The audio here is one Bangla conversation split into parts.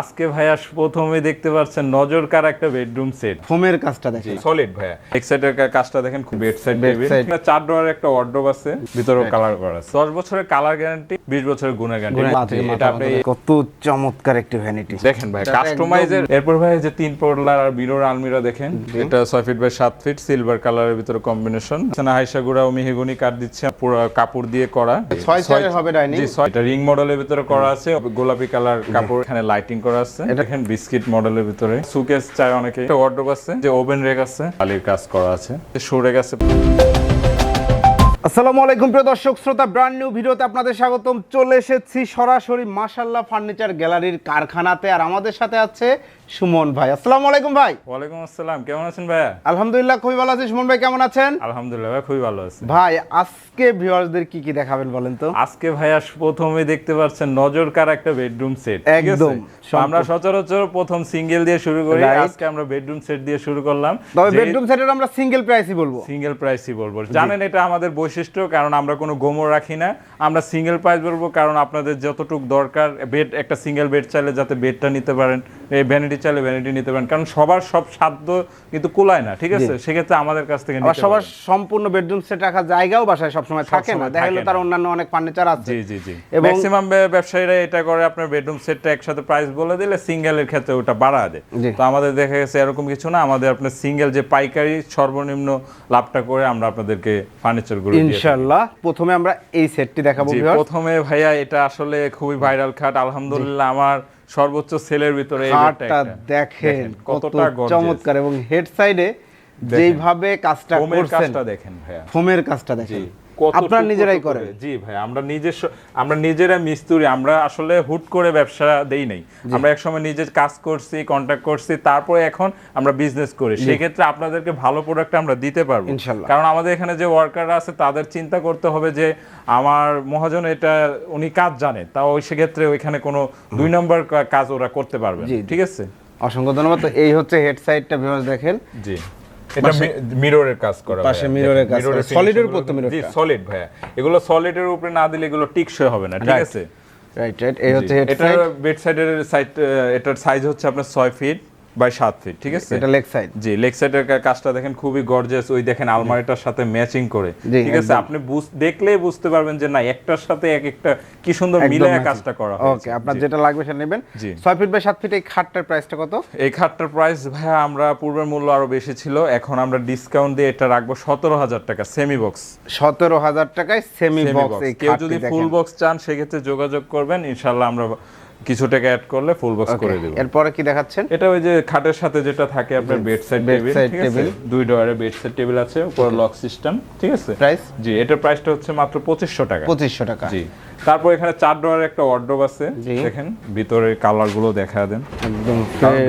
আজকে ভাইয়া প্রথমে দেখতে পাচ্ছেন নজর কার একটা বেডরুম সেট ফোমের কাজটা দেখেন। সলিড ভাইয়া। এক সাইডের কাজটা দেখেন খুব বেড সাইড side. চার ডোয়ার একটা ওয়ার্ড্রোব আছে ভিতরেও কালার করা আছে। দশ বছরের কালার গ্যারান্টি বিশ বছরের গুণের পা গ্যারান্টি এটা আপনি কত চমৎকার একটি ভ্যানিটি দেখেন ভাই এটা কাস্টমাইজের এরপর ভাই যে তিন পড়লার আর বিরোর আলমিরা দেখেন এটা ছয় ফিট বাই সাত ফিট সিলভার কালারের ভিতরে কম্বিনেশন হাইসা গুড়া ও মিহিগুনি কাঠ দিচ্ছে পুরো কাপড় দিয়ে করা। ছয় চারের হবে ডাইনিং এটা রিং মডেলের ভিতরে করা আছে গোলাপি কালার কাপড়। এখানে লাইটিং করা আছে। এটা দেখেন বিস্কিট মডেলের ভিতরে। সুকেস চায় অনেকে। একটা ওয়ার্ড্রোব আছে যে ওভেন রেক আছে। আলির কাজ করা আছে। শো রেক আছে। আসসালামু আলাইকুম প্রিয় দর্শক শ্রোতা ব্র্যান্ড নিউ ভিডিওতে আপনাদের স্বাগতম। চলে এসেছি সরাসরি মাসাল্লাহ ফার্নিচার গ্যালারির কারখানাতে। আর আমাদের সাথে আছে সুমন ভাই আসসালামু আলাইকুম ভাই। ওয়ালাইকুম আসসালাম কেমন আছেন ভাইয়া? আলহামদুলিল্লাহ খুবই ভালো আছি। সুমন ভাই কেমন আছেন? আলহামদুলিল্লাহ ভাই খুবই ভালো আছে। ভাই আজকে ভিউয়ার্সদের কি কি দেখাবেন বলেন তো? আজকে ভাইয়া প্রথমে দেখতে পাচ্ছেন নজর কার একটা বেডরুম সেট একদম, আমরা সচরাচর প্রথম সিঙ্গেল দিয়ে শুরু করি আজকে আমরা বেডরুম সেট দিয়ে শুরু করলাম। তবে বেডরুম সেটের আমরা সিঙ্গেল প্রাইসই বলব। সিঙ্গেল প্রাইসই বলব। জানেন এটা আমাদের বৈশিষ্ট্য কারণ আমরা কোনো গোমর রাখি না। আমরা সিঙ্গেল প্রাইস বলব কারণ আপনাদের যতটুকু দরকার বেড একটা সিঙ্গেল বেড চাইলে যাতে বেডটা নিতে পারেন। এই ভ্যানিটি চাইলে ভ্যানিটি নিতে পারেন। কারণ সবার সব সাধ্য কিন্তু কুলায় না ঠিক আছে? সেক্ষেত্রে আমাদের কাছ থেকে নিতে সবার সম্পূর্ণ বেডরুম সেট রাখার জায়গাও বাসায় সবসময় থাকে না। দেখা গেলো তার অন্যান্য অনেক ফার্নিচার আছে। জি জি জি। ম্যাক্সিমাম ব্যবসায়ীরা এটা করে আপনার বেডরুম সেটটা একসাথে প্রাইস বলে দিলে সিঙ্গেলের ক্ষেত্রে ওটা বাড়া দেয়। তো আমাদের দেখা গেছে এরকম কিছু না আমাদের আপনার সিঙ্গেল যে পাইকারি সর্বনিম্ন লাভটা করে আমরা আপনাদেরকে ফার্নিচারগুলো। ইনশাল্লাহ প্রথমে আমরা এই সেটটি দেখাবো। প্রথমে ভাইয়া এটা আসলে খুবই ভাইরাল খাট। আলহামদুলিল্লাহ আমার সর্বোচ্চ সেলের ভিতরে। দেখেন কতটা চমৎকার এবং হেড সাইডে যেভাবে কাজটা করছেন দেখেন ভাইয়া। ফোমের কাজটা দেখেন। আপনারা নিজেরাই করেন। জি ভাই আমরা নিজস্ব আমরা নিজেরা মিস্ত্রি আমরা আসলে হুট করে ব্যবসা দেই নাই। আমরা একসময় নিজে কাজ করছি কন্ট্যাক্ট করছি তারপরে এখন আমরা বিজনেস করি। সেক্ষেত্রে আপনাদেরকে ভালো প্রোডাক্ট আমরা দিতে পারব। কারণ আমাদের এখানে যে ওয়ার্কাররা আছে তাদের চিন্তা করতে হবে যে আমার মহাজন এটা উনি কাজ জানে তাও ওই সেক্ষেত্রে ওইখানে কোনো দুই নম্বর কাজ ওরা করতে পারবে। ঠিক আছে? অসংখ্য ধন্যবাদ। তো এই হচ্ছে হেড সাইডটা ভিউয়ার্স দেখেন। জি। এটা মিররের কাজ করা পাশে মিররের কাজ করা। গুলো- উপর তো জি সলিড ভাইয়া। এগুলো সলিডের উপরে না দিলে এগুলো টিকসই হবে না ঠিক আছে? রাইট রাইট এই হচ্ছে এটা বেড সাইডের সাইড এটার সাইজ হচ্ছে আপনার ছয় ফিট বাই সাত ফিট ঠিক আছে? এটা লেগ সাইড জি লেগ সাইডের কাজটা দেখেন খুবই গর্জিয়াস ওই দেখেন আলমারিটার সাথে ম্যাচিং করে ঠিক আছে? আপনি দেখলেই বুঝতে পারবেন যে না একটার সাথে এক একটা কি সুন্দর মিলায় কাজটা করা ওকে আপনার যেটা লাগবে সেটা নেবেন। ফিট বাই ফিট এই খাটটার প্রাইসটা কত? এই খাটটার প্রাইস ভাইয়া আমরা পূর্বের মূল্য আরও বেশি ছিল এখন আমরা ডিসকাউন্ট দিয়ে এটা রাখব সতেরো হাজার টাকা সেমি বক্স সতেরো হাজার টাকায় সেমি বক্স বক্স কেউ যদি ফুল বক্স চান সেক্ষেত্রে যোগাযোগ করবেন ইনশাল্লাহ আমরা কিছু টাকা অ্যাড করলে ফুল বক্স করে দেবো। এরপরে কি দেখাচ্ছেন? এটা ওই যে খাটের সাথে যেটা থাকে আপনার বেড সাইড টেবিল ঠিক আছে? দুই ডয়ারের বেড সাইড টেবিল আছে উপরে লক সিস্টেম ঠিক আছে? প্রাইস জি এটার প্রাইসটা হচ্ছে মাত্র পঁচিশশো টাকা। পঁচিশশো টাকা। জি তারপর এখানে চার ডয়ারের একটা ওয়ার্ড্রোব আছে দেখেন ভিতরের কালারগুলো দেখা দেন। একদম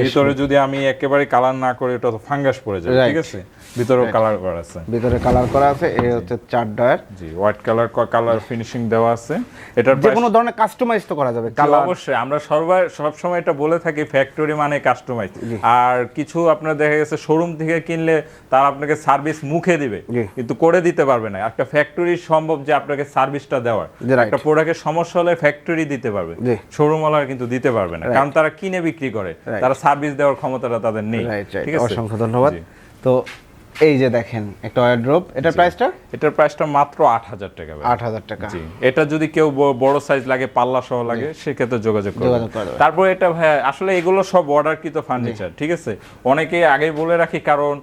ভিতরে যদি আমি একেবারে কালার না করে এটা তো ফাঙ্গাস পড়ে Right. ঠিক আছে? ভিতরেও কালার করা আছে। ভিতরে কালার করা আছে এই হচ্ছে চার ডয়ার। জি হোয়াইট কালার কালার ফিনিশিং দেওয়া আছে। এটার যে কোনো ধরনের কাস্টমাইজ তো করা যাবে কালার অবশ্যই। আমরা সবাই সবসময় এটা বলে থাকি ফ্যাক্টরি মানে কাস্টমাইজ আর কিছু আপনার দেখা গেছে শোরুম থেকে কিনলে তার আপনাকে সার্ভিস মুখে দিবে। কিন্তু করে দিতে পারবে না। একটা ফ্যাক্টরি সম্ভব যে আপনাকে সার্ভিসটা দেওয়ার। একটা প্রোডাক্টের সমস্যা হলে ফ্যাক্টরি দিতে পারবে। শোরুম ওয়ালার কিন্তু দিতে পারবে না। কারণ তারা কিনে বিক্রি করে। তারা সার্ভিস দেওয়ার ক্ষমতাটা তাদের নেই। ঠিক আছে? অসংখ্য ধন্যবাদ। তো এই যে দেখেন একটা ওয়ারড্রপ এটার প্রাইসটা এটার প্রাইসটা মাত্র আট হাজার টাকা ভাই। আট হাজার টাকা। জি। এটা যদি কেউ বড় সাইজ লাগে পাল্লা সহ লাগে সেক্ষেত্রে যোগাযোগ করবে তারপর এটা ভাই আসলে এগুলো সব অর্ডারকৃত ফার্নিচার ঠিক আছে? অনেকে আগে বলে রাখি কারণ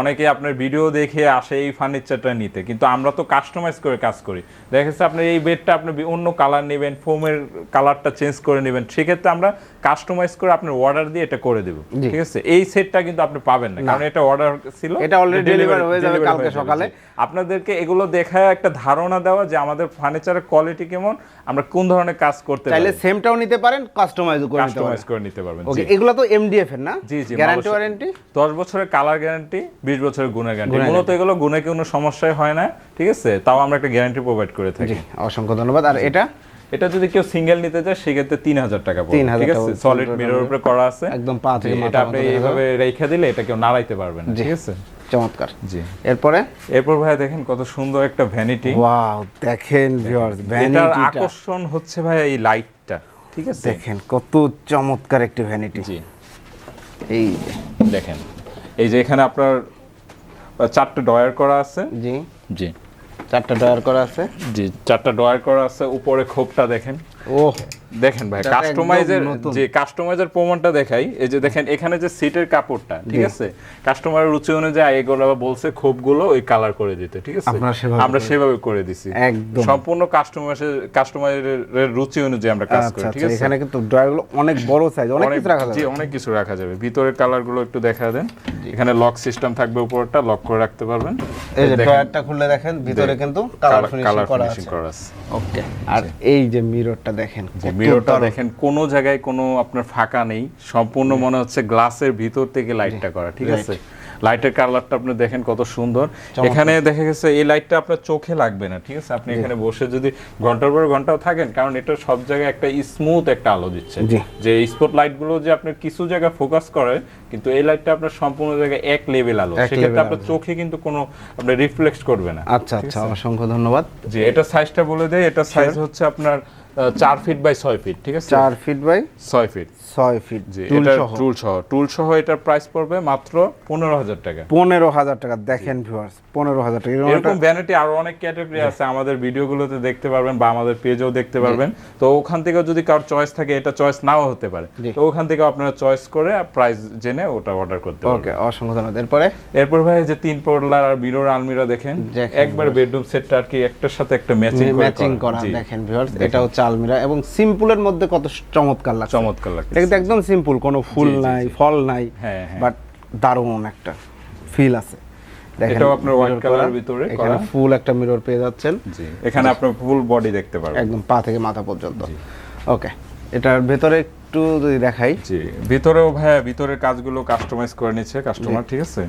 অনেকে আপনার ভিডিও দেখে আসে এই ফার্নিচারটা নিতে। কিন্তু আমরা তো কাস্টমাইজ করে কাজ করি। দেখা যাচ্ছে আপনি এই বেডটা আপনি অন্য কালার নেবেন ফোমের কালারটা চেঞ্জ করে নেবেন। সেক্ষেত্রে আমরা কাস্টমাইজ করে আপনার অর্ডার দিয়ে এটা করে দেবো। ঠিক আছে? এই সেটটা কিন্তু আপনি পাবেন না। কারণ এটা অর্ডার ছিল এটা already deliver হয়ে যাবে কালকে সকালে। আপনাদেরকে এগুলো দেখায় একটা ধারণা দেওয়া যে আমাদের ফার্নিচারের কোয়ালিটি কেমন আমরা কোন ধরনের কাজ করতে চাইলে সেমটাও নিতে পারেন কাস্টমাইজও করে নিতে কাস্টমাইজ করে নিতে পারবেন ওকে এগুলো তো এমডিএফ এর না? জি জি গ্যারান্টি ওয়ারেন্টি দশ বছরের কালার গ্যারান্টি বিশ বছরের গুণের গ্যারান্টি মূলত এগুলো গুণে কোনো সমস্যাই হয় না ঠিক আছে? তাও আমরা একটা গ্যারান্টি প্রোভাইড করে থাকি। অসংখ্য ধন্যবাদ। আর এটা? এটা যদি কেউ সিঙ্গেল নিতে চায় সেক্ষেত্রে তিন হাজার টাকা পড়বে ঠিক আছে? সলিড মিরর উপরে করা আছে। একদম পা থেকে এটা আপনি এইভাবে রেখে দিলে এটা কেউ নাড়াইতে পারবে না ঠিক আছে? চমৎকার। জি। এরপরে? এরপর ভাই দেখেন কত সুন্দর একটা ভ্যানিটি ওয়াও দেখেন ভিউয়ার্স এটার আকর্ষণ হচ্ছে ভাই এই লাইটটা ঠিক আছে? দেখেন কত চমৎকার একটি ভ্যানিটি জি। এই দেখেন এই যে এখানে আপনার চারটে ডয়ার করা আছে। জি। জি। চারটা ডয়ার করা আছে। জি চারটা ডয়ার করা আছে উপরে খোপটা দেখেন। ও দেখেন ভাই কাস্টমাইজের যে কাস্টমাইজের প্রমাণটা দেখাই এই যে দেখেন এখানে যে সিটের কাপড়টা ঠিক আছে? কাস্টমারের রুচি অনুযায়ী এগুলো বলছে খোপগুলো ওই কালার করে দিতে ঠিক আছে? আমরা সেভাবে করে দিছি। একদম। সম্পূর্ণ কাস্টমারের কাস্টমারের রুচি অনুযায়ী আমরা কাজ আচ্ছা করি ঠিক আচ্ছা আছে? এখানে কিন্তু ড্রয়ারগুলো অনেক বড় সাইজ অনেক কিছু রাখা জি যাবে অনেক কিছু রাখা যাবে। ভিতরের কালারগুলো একটু দেখা দেন। এখানে লক সিস্টেম থাকবে উপরটা লক করে রাখতে পারবেন। এই যে ড্রয়ারটা খুললে দেখেন ভিতরে কিন্তু কালার ফিনিশিং করা আছে। ওকে আর এই যে মিররটা দেখেন মিররটা দেখেন কোনো জায়গায় কোনো আপনার ফাঁকা নেই সম্পূর্ণ মনে হচ্ছে গ্লাসের ভিতর থেকে লাইটটা করা ঠিক আছে? লাইটের কালারটা আপনি দেখেন কত সুন্দর। এখানে দেখা গেছে এই লাইটটা আপনার চোখে লাগবে না ঠিক আছে? আপনি এখানে বসে যদি ঘণ্টার পর ঘন্টাও থাকেন কারণ এটা সব জায়গায় একটা স্মুথ একটা আলো দিচ্ছে। যে স্পট লাইটগুলো যে আপনার কিছু জায়গায় ফোকাস করে কিন্তু এই লাইটটা আপনার সম্পূর্ণ জায়গায় এক লেভেল আলো। সেক্ষেত্রে আপনার চোখে কিন্তু কোনো আপনার রিফ্লেক্ট করবে না আচ্ছা আচ্ছা অসংখ্য ধন্যবাদ। জি এটা সাইজটা বলে দেয় এটা সাইজ হচ্ছে আপনার চার ফিট বাই ছয় ফিট ঠিক আছে? চার ফিট বাই ছয় ফিট ছয় ফিট টুল সহ। টুল সহ। এটার প্রাইস পড়বে মাত্র পনেরো হাজার টাকা। পনেরো হাজার টাকা। দেখেন ভিউয়ার্স পনেরো হাজার টাকা। এরকম ভ্যানিটি আরও অনেক ক্যাটাগরি আছে আমাদের ভিডিওগুলোতে দেখতে পারবেন বা আমাদের পেজেও দেখতে পারবেন। তো ওখান থেকেও যদি কারোর চয়েস থাকে এটা চয়েস নাও হতে পারে। তো ওখান থেকে আপনারা চয়েস করে প্রাইস জেনে ওটা অর্ডার করতে পারবেন। ওকে অসংখ্য ধন্যবাদ। এরপরে? এরপর ভাই যে তিন পড়লার আর মিরর আলমিরা দেখেন। একবার বেডরুম সেটটা আর কি একটার সাথে একটা ম্যাচিং ম্যাচিং করা দেখেন ভিউয়ার্স এটা হচ্ছে আলমিরা। এবং সিম্পলের মধ্যে কত চমৎকার লাগছে। চমৎকার এটা কিন্তু একদম সিম্পল কোনো ফুল নাই ফল নাই হ্যাঁ, হ্যাঁ। বাট দারুণ একটা ফিল আছে। এটাও আপনার হোয়াইট। এর ভিতরে এখানে ফুল একটা মিরর পেয়ে যাচ্ছেন। জি এখানে আপনার ফুল বডি দেখতে পারবেন। একদম পা থেকে মাথা পর্যন্ত। ওকে এটার ভেতরে একটু যদি দেখাই। জি ভিতরেও ভাইয়া ভিতরের কাজগুলো কাস্টমাইজ করে নিচ্ছে কাস্টমার ঠিক আছে?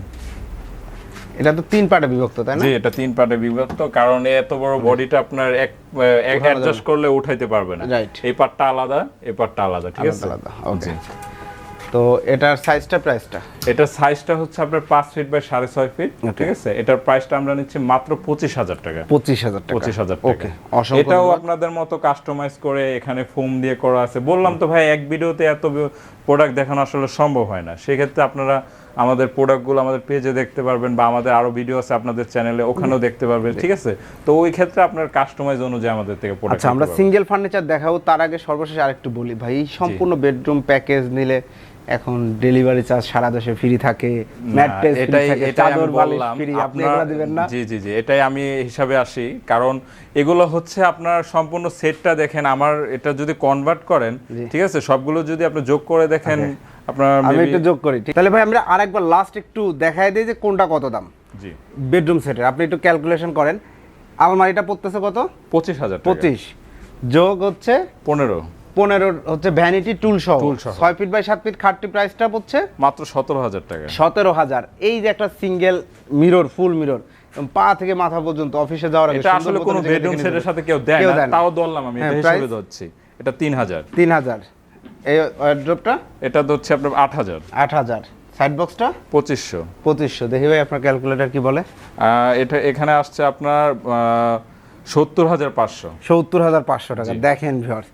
এটা তো তিন পার্টে বিভক্ত তাই না? জি এটা তিন পার্টে বিভক্ত কারণ এত বড় বডিটা আপনার এক এক অ্যাডজাস্ট করলে উঠাইতে পারবে না। Right. এই পার্টটা আলাদা এই পার্টটা আলাদা ঠিক আছে? আলাদা ওকে তো এটার সাইজটা প্রাইসটা এটার সাইজটা হচ্ছে আপনার পাঁচ ফিট বাই সাড়ে ছয় ফিট ঠিক আছে? এটার প্রাইসটা আমরা নিচ্ছি মাত্র পঁচিশ হাজার টাকা। পঁচিশ হাজার টাকা। পঁচিশ হাজার ওকে এটাও আপনাদের মতো কাস্টমাইজ করে এখানে ফোম দিয়ে করা আছে। বললাম তো ভাই এক ভিডিওতে এত প্রোডাক্ট দেখানো আসলে সম্ভব হয় না। সেক্ষেত্রে আপনারা আমাদের প্রোডাক্টগুলো আমাদের পেজে দেখতে পারবেন বা আমাদের আরও ভিডিও আছে আপনাদের চ্যানেলে ওখানেও দেখতে পারবেন ঠিক আছে? তো ওই ক্ষেত্রে আপনার কাস্টমাইজ অনুযায়ী আমাদের থেকে প্রোডাক্ট আচ্ছা আমরা সিঙ্গেল ফার্নিচার দেখাবো তার আগে সর্বশেষ আরেকটু বলি ভাই সম্পূর্ণ বেডরুম প্যাকেজ নিলে এখন ডেলিভারি চার্জ সারা দেশে ফ্রি থাকে ম্যাট্রেস ফ্রি এটাই থাকে আমি চাদর বালিশ বললাম ফ্রি আপনি এগুলো দিবেন না। জি জি জি এটাই আমি হিসাবে আসি কারণ এগুলো হচ্ছে আপনার সম্পূর্ণ সেটটা দেখেন আমার এটা যদি কনভার্ট করেন ঠিক আছে? সবগুলো যদি আপনি যোগ করে দেখেন আপনার আমি একটু যোগ করি ঠিক- তাহলে ভাই আমরা আরেকবার লাস্ট একটু দেখাই দিই যে কোনটা কত দাম। জি। বেডরুম সেটের আপনি একটু ক্যালকুলেশন করেন। আলমারিটা পড়তেছে কত? পঁচিশ হাজার পঁচিশ। যোগ হচ্ছে পনেরো। পনেরো হচ্ছে ভ্যানিটি টুল সহ। ছয় ফিট বাই সাত ফিট খাটটি প্রাইসটা হচ্ছে মাত্র সতেরো হাজার টাকা। সতেরো হাজার। এই যে একটা সিঙ্গেল মিরর ফুল মিরর পা থেকে মাথা পর্যন্ত অফিসে যাওয়ার আগে এটা আসলে কোনো বেডরুম সেটের সাথে কেউ দেয় না তাও ধরলাম আমি হ্যাঁ, এটা হিসেবে ধরছি। এটা তিন হাজার। তিন হাজার। এই ওয়ার্ড্রপটা এটা ধরছে আপনার আট হাজার। আট হাজার। সাইড বক্সটা পঁচিশশো। পঁচিশশো। দেখি ভাই আপনার ক্যালকুলেটর কি বলে? এটা এখানে আসছে আপনার সত্তর হাজার পাঁচশো। সত্তর হাজার পাঁচশো টাকা। দেখেন ভিউয়ার্স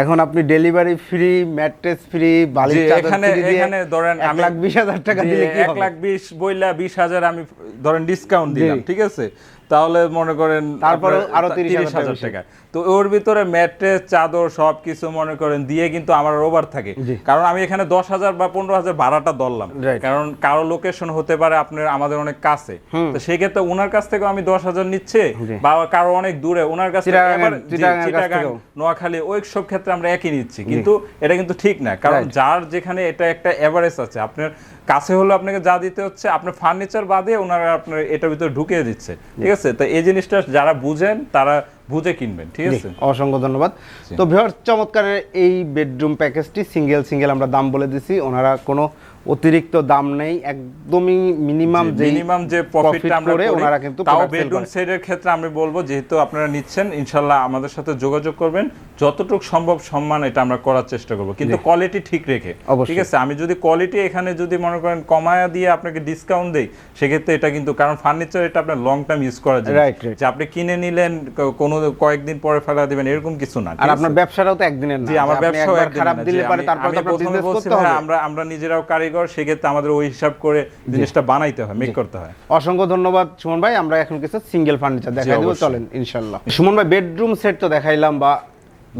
এখন আপনি ডেলিভারি ফ্রি ম্যাট্রেস ফ্রি বালিশ এখানে এখানে ধরেন আমি লাখ বিশ হাজার টাকা দিলে কি এক? লাখ বিশ বইলা বিশ হাজার আমি ধরেন ডিসকাউন্ট দিলাম ঠিক আছে? তাহলে মনে করেন আপনার আরও তিরিশ হাজার টাকা তো ওর ভিতরে ম্যাট্রেস চাদর সব কিছু মনে করেন দিয়ে কিন্তু আমার ওভার থাকে। কারণ আমি এখানে দশ হাজার বা পনেরো হাজার ভাড়াটা ধরলাম। কারণ কারও লোকেশন হতে পারে আপনার আমাদের অনেক কাছে। তো সেই ক্ষেত্রে ওনার কাছ থেকেও আমি দশ হাজার নিচ্ছে বা কারও অনেক দূরে ওনার কাছ থেকে চিটাগাং, নোয়াখালী ওই সব ক্ষেত্রে আমরা একই নিচ্ছি। কিন্তু এটা কিন্তু ঠিক না। কারণ যার যেখানে এটা একটা এভারেজ আছে। আপনার কাছে হলো আপনাকে যা দিতে হচ্ছে আপনার ফার্নিচার বাদে ওনারা আপনার এটার ভিতরে ঢুকিয়ে দিচ্ছে। ঠিক আছে? তো এই জিনিসটা যারা বুঝেন তারা বুঝে কিনবেন ঠিক আছে? অসংখ্য ধন্যবাদ। তো ভিউয়ার চমৎকারের এই বেডরুম প্যাকেজটি সিঙ্গেল সিঙ্গেল আমরা দাম বলে দিছি। ওনারা কোনো অতিরিক্ত দাম নেই একদমই মিনিমাম যে মিনিমাম যে প্রফিটটা আমরা করে ওনারা কিন্তু তাও বেডরুম সেটের ক্ষেত্রে আমি বলব যেহেতু আপনারা নিচ্ছেন ইনশাল্লাহ আমাদের সাথে যোগাযোগ করবেন। যতটুকু সম্ভব সম্মান এটা আমরা করার চেষ্টা করব। কিন্তু কোয়ালিটি ঠিক রেখে ঠিক আছে? আমি যদি কোয়ালিটি এখানে যদি মনে করেন কমায়া দিয়ে আপনাকে ডিসকাউন্ট দেই সেক্ষেত্রে এটা কিন্তু কারণ ফার্নিচার এটা আপনার লং টাইম ইউজ করা যায়. যে আপনি কিনে নিলেন কোনো কয়েকদিন পরে ফেলা দিবেন এরকম কিছু না আর আপনার ব্যবসাটাও তো একদিনের না। জি আমার একদিনের খারাপ দিলে পারে তারপর তো বিজনেস করতে হবে। আমরা আমরা নিজেরাও কারিগর সেক্ষেত্রে আমাদের ওই হিসাব করে জিনিসটা বানাইতে হয় মেক করতে হয়। অসংখ্য ধন্যবাদ সুমন ভাই। আমরা এখন কিছু সিঙ্গেল ফার্নিচার দেখাই দেবো চলেন ইনশাল্লাহ। সুমন ভাই বেডরুম সেট তো দেখাইলাম বা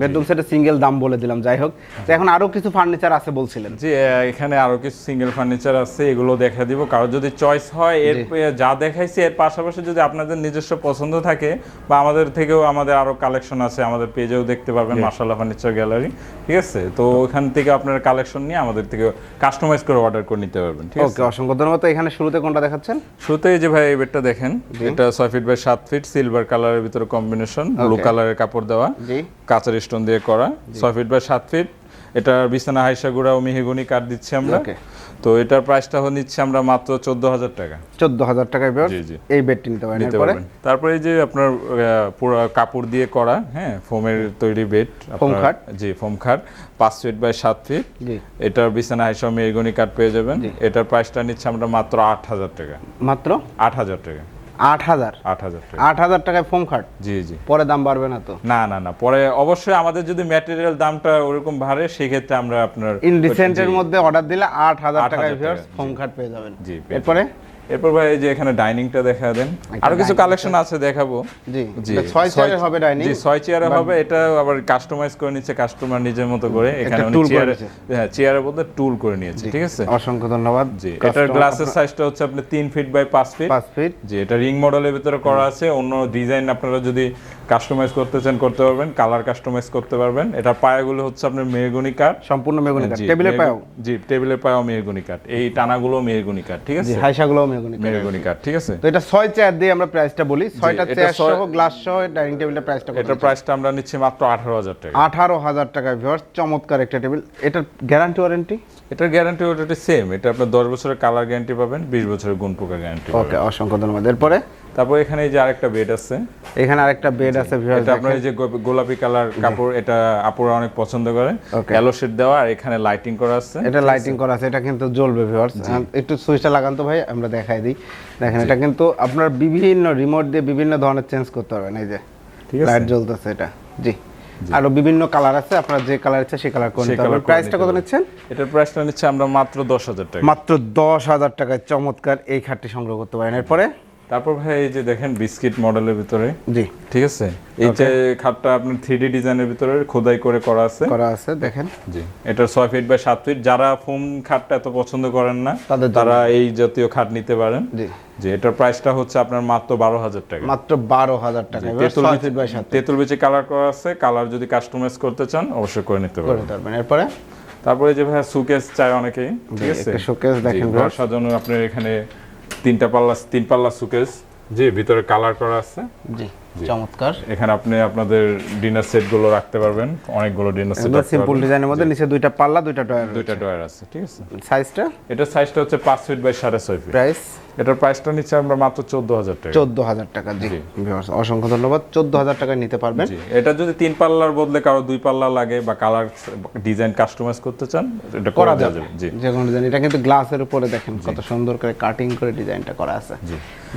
বেডরুম সেটের সিঙ্গেল দাম বলে দিলাম যাই হোক। তো এখন আরও কিছু ফার্নিচার আছে বলছিলেন। জি এখানে আরও কিছু সিঙ্গেল ফার্নিচার আছে এগুলো দেখা দিব। কারও যদি চয়েস হয় এর যা দেখাইছি এর পাশাপাশি যদি আপনাদের নিজস্ব পছন্দ থাকে বা আমাদের থেকেও আমাদের আরও কালেকশন আছে আমাদের পেজেও দেখতে পারবেন মার্শাল্লাহ ফার্নিচার গ্যালারি ঠিক আছে? তো ওখান থেকে আপনারা কালেকশন নিয়ে আমাদের থেকে কাস্টমাইজ করে অর্ডার করে নিতে পারবেন ঠিক আছে? ওকে অসংখ্য ধন্যবাদ। এখানে শুরুতে কোনটা দেখাচ্ছেন? শুরুতে এই যে ভাই এই বেডটা দেখেন এটা ছয় ফিট বাই সাত ফিট সিলভার কালারের ভিতরে কম্বিনেশন ব্লু. কালারের কাপড় দেওয়া কাঁচের স্টোন দিয়ে করা। ছয় ফিট বাই সাত ফিট। এটা বিছানা হাইসা গুঁড়া ও মিহিগুনি কাঠ দিচ্ছি আমরা। তো এটার প্রাইসটা নিচ্ছে আমরা মাত্র চোদ্দ হাজার টাকা। চোদ্দ হাজার টাকায়। এই বেডটি নিতে পারেন নিতে পারবেন। তারপরে এই যে আপনার পুরো কাপড় দিয়ে করা হ্যাঁ ফোমের তৈরি বেড ফোম খাট? জি ফোম খাট পাঁচ ফিট বাই সাত ফিট। এটার বিছানা হাইসা মেহগনি কাঠ পেয়ে যাবেন। এটার প্রাইসটা নিচ্ছে আমরা মাত্র আট হাজার টাকা। মাত্র? আট হাজার টাকা। আট হাজার। আট হাজার আট হাজার টাকায় ফোম খাট? জি জি। পরে দাম বাড়বে না তো? না না না। পরে অবশ্যই আমাদের যদি ম্যাটেরিয়াল দামটা ওরকম বাড়ে সেক্ষেত্রে আমরা আপনার ইন রিসেন্টের মধ্যে অর্ডার দিলে আট হাজার 8,000 টাকায় টাকা, ফোম খাট পেয়ে যাবেন। জি, এরপরে? এরপর ভাই এই যে এখানে ডাইনিংটা দেখা দেন। আরও কিছু কালেকশন আছে দেখাবো। জি। জি ছয় চেয়ারে হবে ডাইনিং জি ছয় চেয়ারে হবে। এটা আবার কাস্টমাইজ করে নিচ্ছে কাস্টমার নিজের মতো করে। এখানে উনি করে চেয়ারে হ্যাঁ চেয়ারের মধ্যে টুল করে নিয়েছে ঠিক আছে? অসংখ্য ধন্যবাদ। জি এটার গ্লাসের সাইজটা হচ্ছে আপনি তিন ফিট বাই পাঁচ ফিট পাঁচ ফিট জি এটা রিং মডেলের ভিতরে করা আছে। অন্য ডিজাইন আপনারা যদি কাস্টমাইজ করতে চান করতে পারবেন কালার কাস্টমাইজ করতে পারবেন। এটা পায়াগুলো হচ্ছে আপনার মেহগুনি কাঠ। সম্পূর্ণ মেগুনি কাঠ। জি, টেবিলে মেহগনি- জি টেবিলের পায়াও মেহগুনি কাঠ। এই টানাগুলো মেহগুনি কাঠ ঠিক জি আছে হাইসাগুলো কাঠ। মেহগুনি কাঠ ঠিক আছে? তো এটা ছয় চেয়ার দিয়ে আমরা প্রাইসটা বলি। ছয়টা চেয়ার সহ গ্লাস সহ ডাইনিং টেবিলের প্রাইসটা কত এটার প্রাইসটা আমরা নিচ্ছি মাত্র আঠারো হাজার টাকা। আঠারো হাজার টাকায় ভিউয়ার্স চমৎকার একটা টেবিল এটার গ্যারান্টি ওয়ারেন্টি এটার গ্যারান্টি ওটা সেম এটা আপনার দশ বছরের কালার গ্যারান্টি পাবেন বিশ বছরের গুণ পোকা গ্যারান্টি ওকে অসংখ্য ধন্যবাদ। এরপরে? তারপর এখানে যে আরেকটা বেড আছে। এখানে আরেকটা বেড আছে এটা আপনার এই যে গোলাপি কালার কাপড় এটা আপুরা অনেক পছন্দ করে. কালো শেড দেওয়া আর এখানে লাইটিং করা আছে। এটা লাইটিং করা আছে এটা কিন্তু জ্বলবে ভিউয়ার্স একটু সুইচটা লাগান তো ভাই আমরা দেখাই দিই। দেখেন এটা কিন্তু আপনার বিভিন্ন রিমোট দিয়ে বিভিন্ন ধরনের চেঞ্জ করতে পারবেন এই যে ঠিক আছে। লাইট জ্বলতেছে এটা। জি। আরও বিভিন্ন কালার আছে আপনার যে কালার ইচ্ছে সেই কালার করে নিতে colour পারবেন। প্রাইসটা কত নিচ্ছেন? এটার প্রাইসটা নিচ্ছে আমরা মাত্র দশ হাজার টাকা। মাত্র দশ হাজার টাকায় চমৎকার এই খাটটি সংগ্রহ করতে পারেন। এরপরে তারপর ভাই এই যে দেখেন বিস্কিট মডেলের ভিতরে। জি। ঠিক আছে? এই যে খাটটা আপনার থ্রি ডিজাইনের ভিতরে খোদাই করে করা আছে। করা আছে দেখেন। জি। এটা ছয় ফিট বাই সাত ফিট যারা ফোম খাটটা এত পছন্দ করেন না তাদের তারা এই জাতীয় খাট নিতে পারেন। জি। যে এটার প্রাইসটা হচ্ছে আপনার মাত্র বারো হাজার টাকা। মাত্র বারো হাজার টাকা। তেঁতুল বিচি- কালার করা আছে। কালার যদি কাস্টমাইজ করতে চান অবশ্যই করে নিতে পারবেন। এরপরে? তারপরে যে ভাই সুকেস চাই অনেকেই। ঠিক আছে? একটা শোকেস দেখেন ঘর সাজানো আপনার এখানে তিনটা পাল্লা তিন পাল্লা সুকেস জি ভিতরে কালার করা আছে। জি। চমৎকার। এখানে আপনি আপনাদের ডিনার সেটগুলো রাখতে পারবেন অনেকগুলো ডিনার সেট একদম সিম্পল ডিজাইনের মধ্যে নিচে দুইটা পাল্লা দুইটা ডয়ার দুইটা ডয়ার আছে ঠিক আছে? সাইজটা এটার সাইজটা হচ্ছে পাঁচ ফিট বাই সাড়ে ছয় ফিট প্রাইস এটার প্রাইসটা নিচ্ছে আমরা মাত্র চোদ্দ হাজার টাকা। চোদ্দ হাজার টাকা জি। viewers, অসংখ্য ধন্যবাদ। চোদ্দ হাজার টাকায় নিতে পারবেন। জি। এটা যদি তিন পাল্লার বদলে কারও দুই পাল্লা লাগে বা কালার ডিজাইন কাস্টমাইজ করতে চান এটা করা যাবে। জি। যে কোনো ডিজাইন এটা কিন্তু গ্লাসের উপরে দেখেন কত সুন্দর করে কাটিং করে ডিজাইনটা করা আছে। এটা এরপরে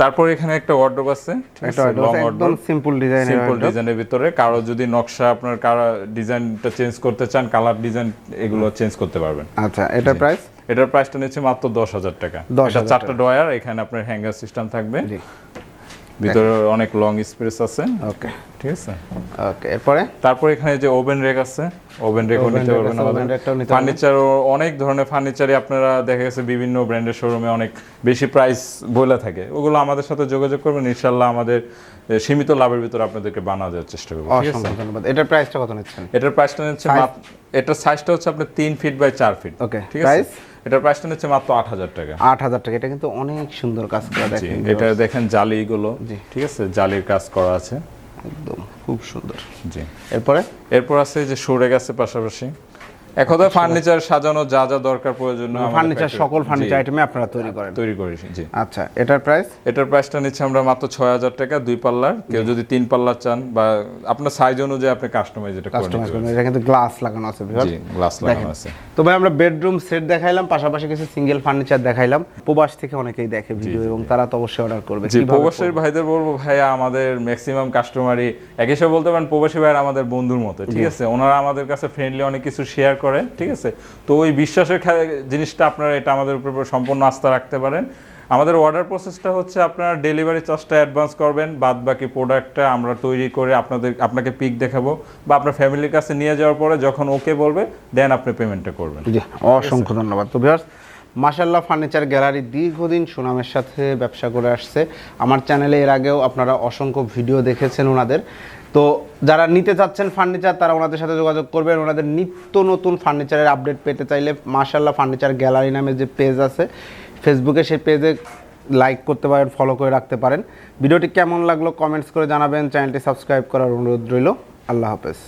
তারপর এখানে একটা ওয়ার্ডরোব আছে একদম সিম্পল ডিজাইন সিম্পল ডিজাইনের ভিতরে। কারও যদি নকশা আপনার কারও ডিজাইনটা চেঞ্জ করতে চান কালার ডিজাইন এগুলো চেঞ্জ করতে পারবেন। আচ্ছা এটা প্রাইস এটার প্রাইসটা নিচ্ছে মাত্র দশ হাজার টাকা। 10,000 এটা চারটা ড্রয়ার এখানে আপনার হ্যাঙ্গার সিস্টেম থাকবে। ভিতরে অনেক লং স্পেস আছে। ওকে ঠিক আছে? ওকে এরপরে? তারপর এখানে যে ওভেন রেক আছে ওভেন রেকও নিতে পারবেন। ফার্নিচার অনেক ধরনের ফার্নিচারই আপনারা দেখা গেছে বিভিন্ন ব্র্যান্ডের শোরুমে অনেক বেশি প্রাইস বলে থাকে। ওগুলো আমাদের সাথে যোগাযোগ করবেন ইনশাল্লাহ আমাদের সীমিত লাভের ভিতরে আপনাদেরকে বানা দেওয়ার চেষ্টা করব। অসংখ্য ধন্যবাদ। এটার প্রাইসটা কত নিচ্ছেন? এটার প্রাইসটা নিচ্ছে এটার সাইজটা হচ্ছে আপনার তিন ফিট বাই চার ফিট ওকে ঠিক আছে? এটার প্রাইসটা হচ্ছে মাত্র আট হাজার টাকা। আট হাজার টাকা। এটা কিন্তু অনেক সুন্দর কাজ করা আছে দেখেন এটা দেখেন জালিগুলো ঠিক আছে? জালির কাজ করা আছে। একদম খুব সুন্দর। জি। এরপরে? এরপর আছে যে সরে গেছে পাশাপাশি। এক কথায় ফার্নিচার সাজানো যা যা দরকার প্রয়োজন আমাদের ফার্নিচার সকল ফার্নিচার আইটেমে আপনারা তৈরি করেন। তৈরি করেছি জি। আচ্ছা এটার প্রাইস এটার প্রাইসটা নিচ্ছে আমরা মাত্র ছয় হাজার টাকা দুই পাল্লার। কেউ যদি তিন পাল্লার চান বা আপনার সাইজ অনুযায়ী আপনি কাস্টমাইজ এটা করে কাস্টমাইজ করেন এটা কিন্তু গ্লাস লাগানো আছে জি গ্লাস লাগানো আছে। তো ভাই আমরা বেডরুম সেট দেখাইলাম পাশাপাশি কিছু সিঙ্গেল ফার্নিচার দেখাইলাম। প্রবাস থেকে অনেকেই দেখে ভিডিও এবং তারা তো অবশ্যই অর্ডার করবে। জি প্রবাসীর ভাইদের বলব ভাইয়া আমাদের ম্যাক্সিমাম কাস্টমারই এক হিসেবে বলতে পারেন প্রবাসী ভাইয়ের আমাদের বন্ধুর মতো ঠিক আছে? ওনারা আমাদের কাছে ফ্রেন্ডলি অনেক কিছু শেয়ার করে, ঠিক আছে? তো ওই বিশ্বাসের জিনিসটা আপনারা এটা আমাদের উপর সম্পূর্ণ আস্থা রাখতে পারেন। আমাদের অর্ডার প্রসেসটা হচ্ছে আপনারা ডেলিভারি চার্জটা অ্যাডভান্স করবেন, বাদ বাকি প্রোডাক্টটা আমরা তৈরি করে আপনাদের, আপনাকে পিক দেখাবো বা আপনার ফ্যামিলির কাছে নিয়ে যাওয়ার পরে যখন ওকে বলবে দেন আপনি পেমেন্টটা করবেন। অসংখ্য ধন্যবাদ। তো ভিউয়ার্স মাশাল্লাহ ফার্নিচার গ্যালারি দীর্ঘদিন সুনামের সাথে ব্যবসা করে আসছে। আমার চ্যানেলে এর আগেও আপনারা অসংখ্য ভিডিও দেখেছেন ওনাদের। তো যারা নিতে চাচ্ছেন ফার্নিচার তারা ওনাদের সাথে যোগাযোগ করবেন। ওনাদের নিত্য নতুন ফার্নিচারের আপডেট পেতে চাইলে মার্শাল্লাহ ফার্নিচার গ্যালারি নামে যে পেজ আছে ফেসবুকে সেই পেজে লাইক করতে পারেন ফলো করে রাখতে পারেন। ভিডিওটি কেমন লাগল কমেন্টস করে জানাবেন। চ্যানেলটি সাবস্ক্রাইব করার অনুরোধ রইল। আল্লাহ হাফেজ।